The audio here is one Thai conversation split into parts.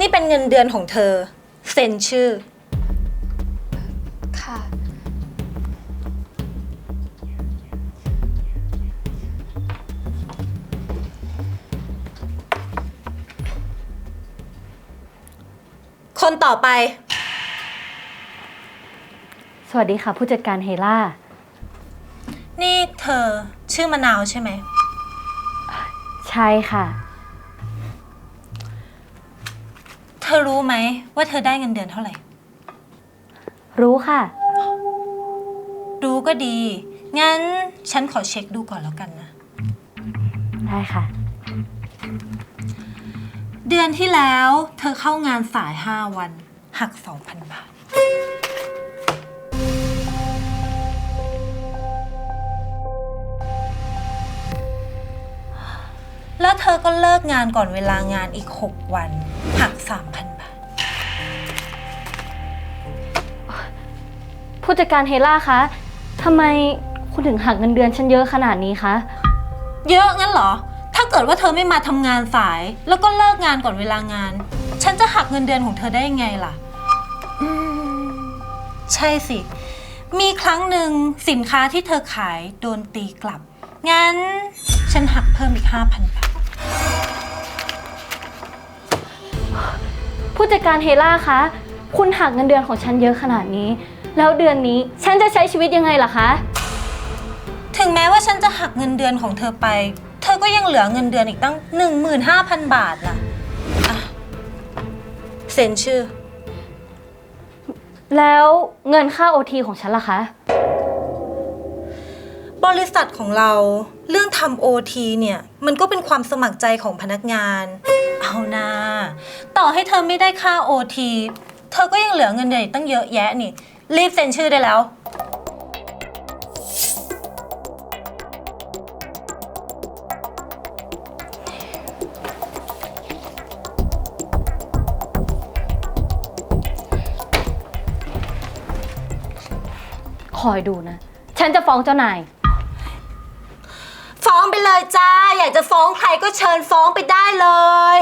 นี่เป็นเงินเดือนของเธอ เซ็นชื่อ ค่ะ คนต่อไป สวัสดีค่ะ ผู้จัดการเฮล่า นี่เธอชื่อมะนาวใช่ไหม ใช่ค่ะ อรู้ไหมว่าเธอได้เงินเดือนเท่าไหร่ รู้ค่ะ รู้ก็ดี งั้นฉันขอเช็คดูก่อนแล้วกันนะ ได้ค่ะ เดือนที่แล้ว เธอเข้างานสาย 5 วัน หัก 2,000 บาท แล้วเธอก็เลิกงานก่อนเวลางานอีก 6 วัน หัก 3,000 บาท ผู้จัดการเฮล่าคะทำไมคุณถึงหักเงินเดือนฉันเยอะขนาดนี้คะ เยอะงั้นเหรอ ถ้าเกิดว่าเธอไม่มาทำงานสาย แล้วก็เลิกงานก่อนเวลางาน ฉันจะหักเงินเดือนของเธอได้ยังไงล่ะ อืม ใช่สิ มีครั้งหนึ่งสินค้าที่เธอขายโดนตีกลับ งั้น ฉันหักเพิ่มอีก 5,000 บาท ผู้จัดการเฮล่าคะ คุณหักเงินเดือนของฉันเยอะขนาดนี้ แล้วเดือนนี้ฉันจะใช้ชีวิตยังไงล่ะคะ ถึงแม้ว่าฉันจะหักเงินเดือนของเธอไป เธอก็ยังเหลือเงินเดือนอีกตั้ง 15,000 บาทล่ะอะเซ็นชื่อ แล้วเงินค่าโอทีของฉันล่ะคะ บริษัทของเราเรื่องทำโอทีเนี่ย มันก็เป็นความสมัครใจของพนักงาน เอานา ต่อให้เธอไม่ได้ค่าโอทีเธอก็ยังเหลือเงินเดือนอีกตั้งเยอะแยะนี่ รีบเซ็นชื่อได้แล้ว คอยดูนะ ฉันจะฟ้องเจ้านาย ฟ้องไปเลยจ้า อยากจะฟ้องใครก็เชิญฟ้องไปได้เลย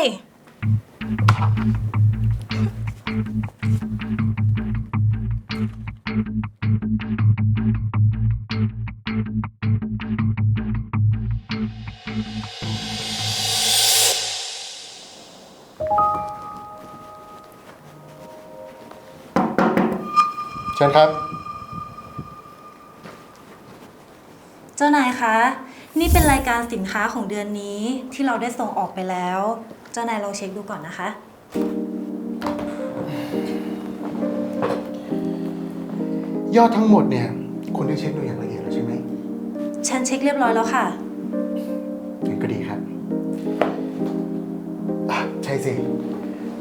เชิญครับ เจ้านายคะ นี่เป็นรายการสินค้าของเดือนนี้ที่เราได้ส่งออกไปแล้ว เจ้านายลองเช็คดูก่อนนะคะ ยอดทั้งหมดเนี่ยคุณได้เช็คดูอย่างละเอียดแล้วใช่ไหมฉันเช็คเรียบร้อยแล้วค่ะ งั้นก็ดีครับอะใช่สิ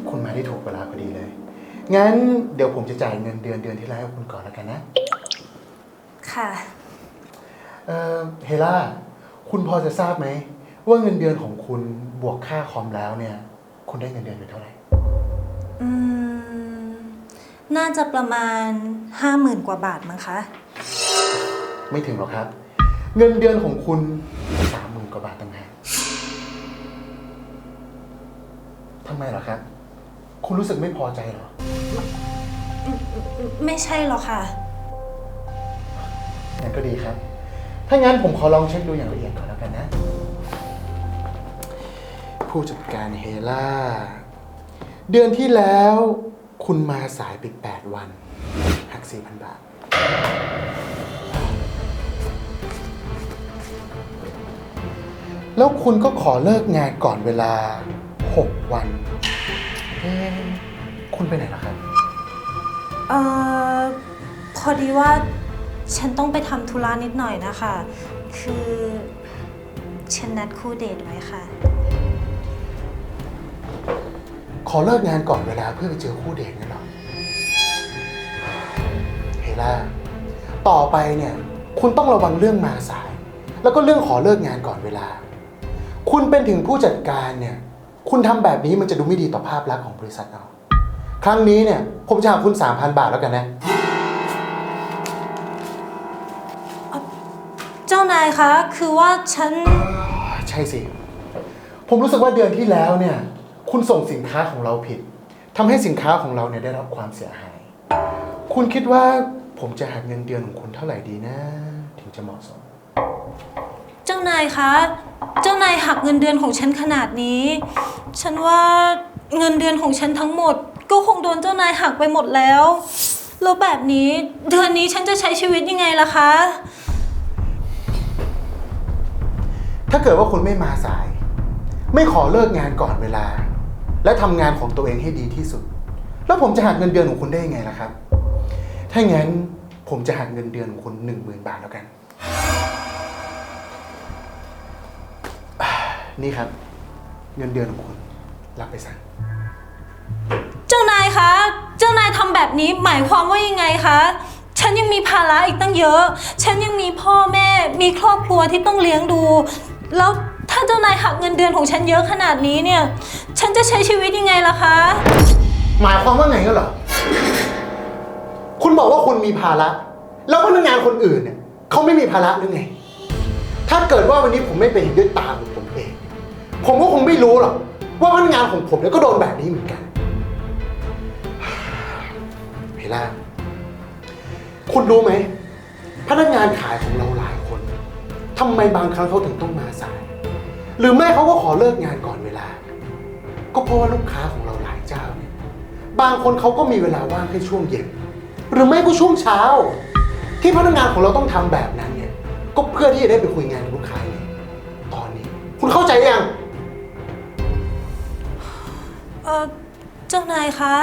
คุณมาได้ถูกเวลาพอดีเลย งั้นเดี๋ยวผมจะจ่ายเงินเดือนเดือนที่แล้วให้คุณก่อนแล้วกันนะ ค่ะ เอ่อเฮล่า คุณพอจะทราบไหม ว่าเงินเดือนของคุณบวกค่าคอมแล้วเนี่ย คุณได้เงินเดือนอยู่เท่าไหร่ อืม น่าจะประมาณห้าหมื่นกว่าบาทมั้งคะ ไม่ถึงหรอกครับ เงินเดือนของคุณสามหมื่นกว่าบาทต่างหากทำไมเหรอครับ คุณรู้สึกไม่พอใจเหรอ ไม่ใช่หรอกค่ะ งั้นก็ดีครับ ถ้างั้นผมขอลองเช็คดูอย่างละเอียดก่อนแล้วกันนะ ผู้จัดการเฮล่า เดือนที่แล้วคุณมาสายไป8วัน หัก 4,000 บาท แล้วคุณก็ขอเลิกงานก่อนเวลา 6 วันเอ๊ะคุณไปไหนล่ะครับ เอ่อ พอดีว่า ฉันต้องไปทำธุระนิดหน่อยนะคะ คือฉันนัดคู่เดทไว้ค่ะ ขอเลิกงานก่อนเวลาเพื่อไปเจอคู่เดทกันเหรอเฮล่าต่อไปเนี่ย คุณต้องระวังเรื่องมาสาย แล้วก็เรื่องขอเลิกงานก่อนเวลา คุณเป็นถึงผู้จัดการเนี่ย คุณทำแบบนี้มันจะดูไม่ดีต่อภาพลักษณ์ของบริษัทเรา ครั้งนี้เนี่ย ผมจะหักคุณ 3,000 บาทแล้วกันนะานายคะ คือว่าฉัน ใช่สิ ผมรู้สึกว่าเดือนที่แล้วเนี่ย คุณส่งสินค้าของเราผิดทำให้สินค้าของเราเนี่ยได้รับความเสียหาย คุณคิดว่าผมจะหักเงินเดือนของคุณเท่าไหร่ดีนะ ถึงจะเหมาะสม เจ้านายคะ เจ้านายหักเงินเดือนของฉันขนาดนี้ ฉันว่าเงินเดือนของฉันทั้งหมด ก็คงโดนเจ้านายหักไปหมดแล้ว แล้วแบบนี้เดือนนี้ฉันจะใช้ชีวิตยังไงล่ะคะ ถ้าเกิดว่าคุณไม่มาสาย ไม่ขอเลิกงานก่อนเวลา และทำงานของตัวเองให้ดีที่สุด แล้วผมจะหักเงินเดือนของคุณได้ยังไงล่ะครับ ถ้างั้นผมจะหักเงินเดือนของคุณหนึ่งหมื่นบาทแล้วกัน นี่ครับ เงินเดือนของคุณรับไปซะเจ้านายคะ เจ้านายทำแบบนี้หมายความว่ายังไงคะ ฉันยังมีภาระอีกตั้งเยอะ ฉันยังมีพ่อแม่ มีครอบครัวที่ต้องเลี้ยงดู แล้วถ้าเจ้านายหักเงินเดือนของฉันเยอะขนาดนี้เนี่ย ฉันจะใช้ชีวิตยังไงล่ะคะ หมายความว่าไงกันเหรอ คุณบอกว่าคุณมีภาระ แล้วพนักงานคนอื่นเนี่ยเขาไม่มีภาระหรือไง ถ้าเกิดว่าวันนี้ผมไม่ไปเห็นด้วยตาของผมเอง ผมก็คงไม่รู้หรอกว่าพนักงานของผมเนี่ยก็โดนแบบนี้เหมือนกันเพล่าคุณรู้ไหม พนักงานขายของเราหลาย ทำไมบางครั้งเขาถึงต้องมาสาย หรือไม่เขาก็ขอเลิกงานก่อนเวลา ก็เพราะว่าลูกค้าของเราหลายเจ้าเนี่ยบางคนเขาก็มีเวลาว่างแค่ช่วงเย็น หรือไม่ก็ช่วงเช้า ที่พนักงานของเราต้องทำแบบนั้นเนี่ย ก็เพื่อที่จะได้ไปคุยงานกับลูกค้าไงตอนนี้ คุณเข้าใจยัง เออเจ้านายคะ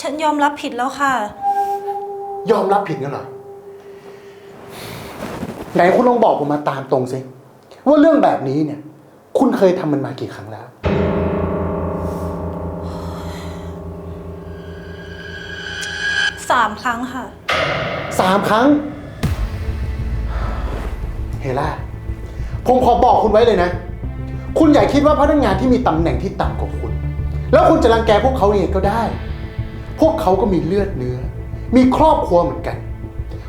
ฉันยอมรับผิดแล้วค่ะ ยอมรับผิดงั้นเหรอ ไหนคุณลองบอกผมมาตามตรงสิว่าเรื่องแบบนี้เนี่ย คุณเคยทำมันมากี่ครั้งแล้ว สามครั้งค่ะ สามครั้ง เฮล่าผมขอบอกคุณไว้เลยนะ คุณอย่าคิดว่าพนักงานที่มีตำแหน่งที่ต่ำกว่าคุณ แล้วคุณจะรังแกพวกเขาเองก็ได้ พวกเขาก็มีเลือดเนื้อ มีครอบครัวเหมือนกัน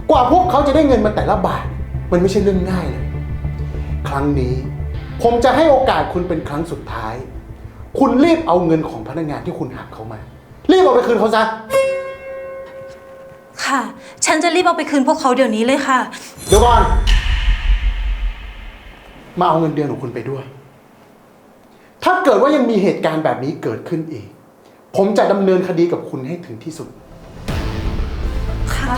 กว่าพวกเขาจะได้เงินมาแต่ละบาท มันไม่ใช่เรื่องง่ายเลย ครั้งนี้ ผมจะให้โอกาสคุณเป็นครั้งสุดท้าย คุณรีบเอาเงินของพนักงานที่คุณหักเขามา รีบเอาไปคืนเขาซะ ค่ะ ฉันจะรีบเอาไปคืนพวกเขาเดี๋ยวนี้เลยค่ะ เดี๋ยวก่อน มาเอาเงินเดือนของคุณไปด้วย ถ้าเกิดว่ายังมีเหตุการณ์แบบนี้เกิดขึ้นอีก ผมจะดำเนินคดีกับคุณให้ถึงที่สุด ค่ะ